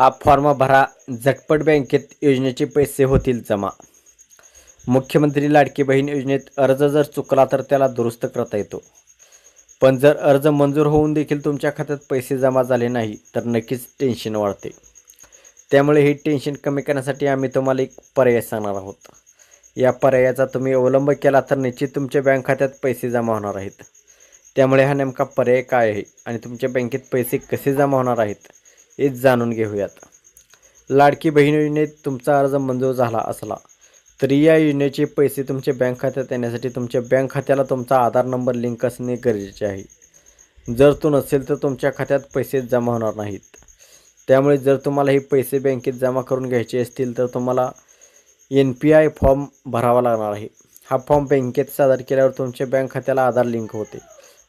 हा फॉर्म भरा झटपट बँकेत योजनेचे पैसे होतील जमा. मुख्यमंत्री लाडकी बहीण योजनेत अर्ज जर चुकला तर त्याला दुरुस्त करता येतो. पण जर अर्ज मंजूर होऊन देखील तुमच्या खात्यात पैसे जमा झाले नाही तर नक्कीच टेन्शन वाढते. त्यामुळे ही टेन्शन कमी करण्यासाठी आम्ही तुम्हाला एक पर्याय सांगणार आहोत. या पर्यायाचा तुम्ही अवलंब केला तर निश्चित तुमच्या बँक खात्यात पैसे जमा होणार आहेत. त्यामुळे हा नेमका पर्याय काय आहे आणि तुमच्या बँकेत पैसे कसे जमा होणार आहेत? हे जाणून घेऊयात. लाडकी बहीण योजनेत तुमचा अर्ज मंजूर झाला असला तरी या योजनेचे पैसे तुमच्या बँक खात्यात येण्यासाठी तुमच्या बँक खात्याला तुमचा आधार नंबर लिंक असणे गरजेचे आहे. जर तो नसेल तर तुमच्या खात्यात पैसे जमा होणार नाहीत. त्यामुळे जर तुम्हाला हे पैसे बँकेत जमा करून घ्यायचे असतील तर तुम्हाला एन पी आय फॉर्म भरावा लागणार आहे. हा फॉर्म बँकेत सादर केल्यावर तुमच्या बँक खात्याला आधार लिंक होते.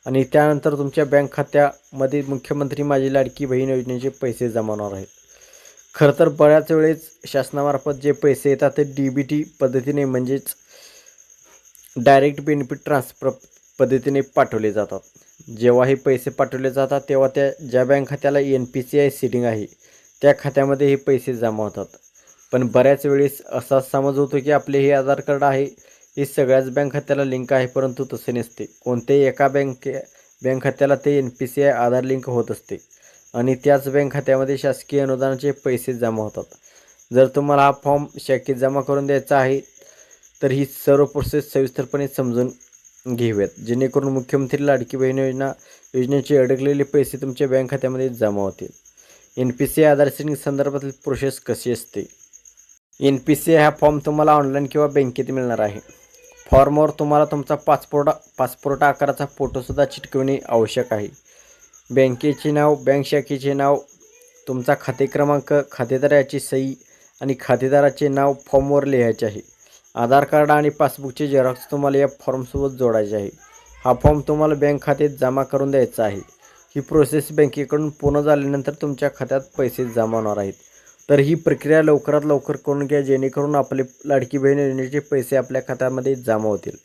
आणि त्यानंतर तुमच्या बँक खात्यामध्ये मुख्यमंत्री माझी लाडकी बहीण योजनेचे पैसे जमा होणार आहेत. खरं तर बऱ्याच वेळेस शासनामार्फत जे पैसे येतात ते डी बी टी पद्धतीने म्हणजेच डायरेक्ट बेनिफिट ट्रान्सफर पद्धतीने पाठवले जातात. जेव्हा हे पैसे पाठवले जातात तेव्हा त्या ज्या बँक खात्याला N P C I seeding आहे त्या खात्यामध्ये हे पैसे जमा होतात. पण बऱ्याच वेळेस असा समज होतो की आपले हे आधार कार्ड आहे ही सगळ्याच बँक खात्याला लिंक आहे परंतु तसे नसते. कोणत्याही एका बँके बँक खात्याला ते N P C I Aadhaar link होत असते आणि त्याच बँक खात्यामध्ये शासकीय अनुदानाचे पैसे जमा होतात. जर तुम्हाला हा फॉर्म शाखेत जमा करून द्यायचा आहे तर ही सर्व प्रोसेस सविस्तरपणे समजून घेऊयात. जेणेकरून मुख्यमंत्री लाडकी बहीण योजना योजनेचे अडकलेले पैसे तुमच्या बँक खात्यामध्ये जमा होतील. N P C I Aadhaar संदर्भातील प्रोसेस कशी असते? एन पी सी आय हा फॉर्म तुम्हाला ऑनलाईन किंवा बँकेत मिळणार आहे. फॉर्मवर तुम्हाला तुमचा पासपोर्ट पासपोर्ट आकाराचा फोटोसुद्धा चिटकविणे आवश्यक आहे. बँकेचे नाव बँक शाखेचे नाव तुमचा खाते क्रमांक खातेदाराची सही आणि खातेदाराचे नाव फॉर्मवर लिहायचे आहे. आधार कार्ड आणि पासबुकचे झेरॉक्स तुम्हाला या फॉर्मसोबत जोडायचे आहे. हा फॉर्म तुम्हाला बँक खात्यात जमा करून द्यायचा आहे. ही प्रोसेस बँकेकडून पूर्ण झाल्यानंतर तुमच्या खात्यात पैसे जमा होणार आहेत. तर ही प्रक्रिया लवकरात लवकर करून घ्या जेणेकरून आपले लाडकी बहीण योजनेचे पैसे आपल्या खात्यामध्ये जमा होतील.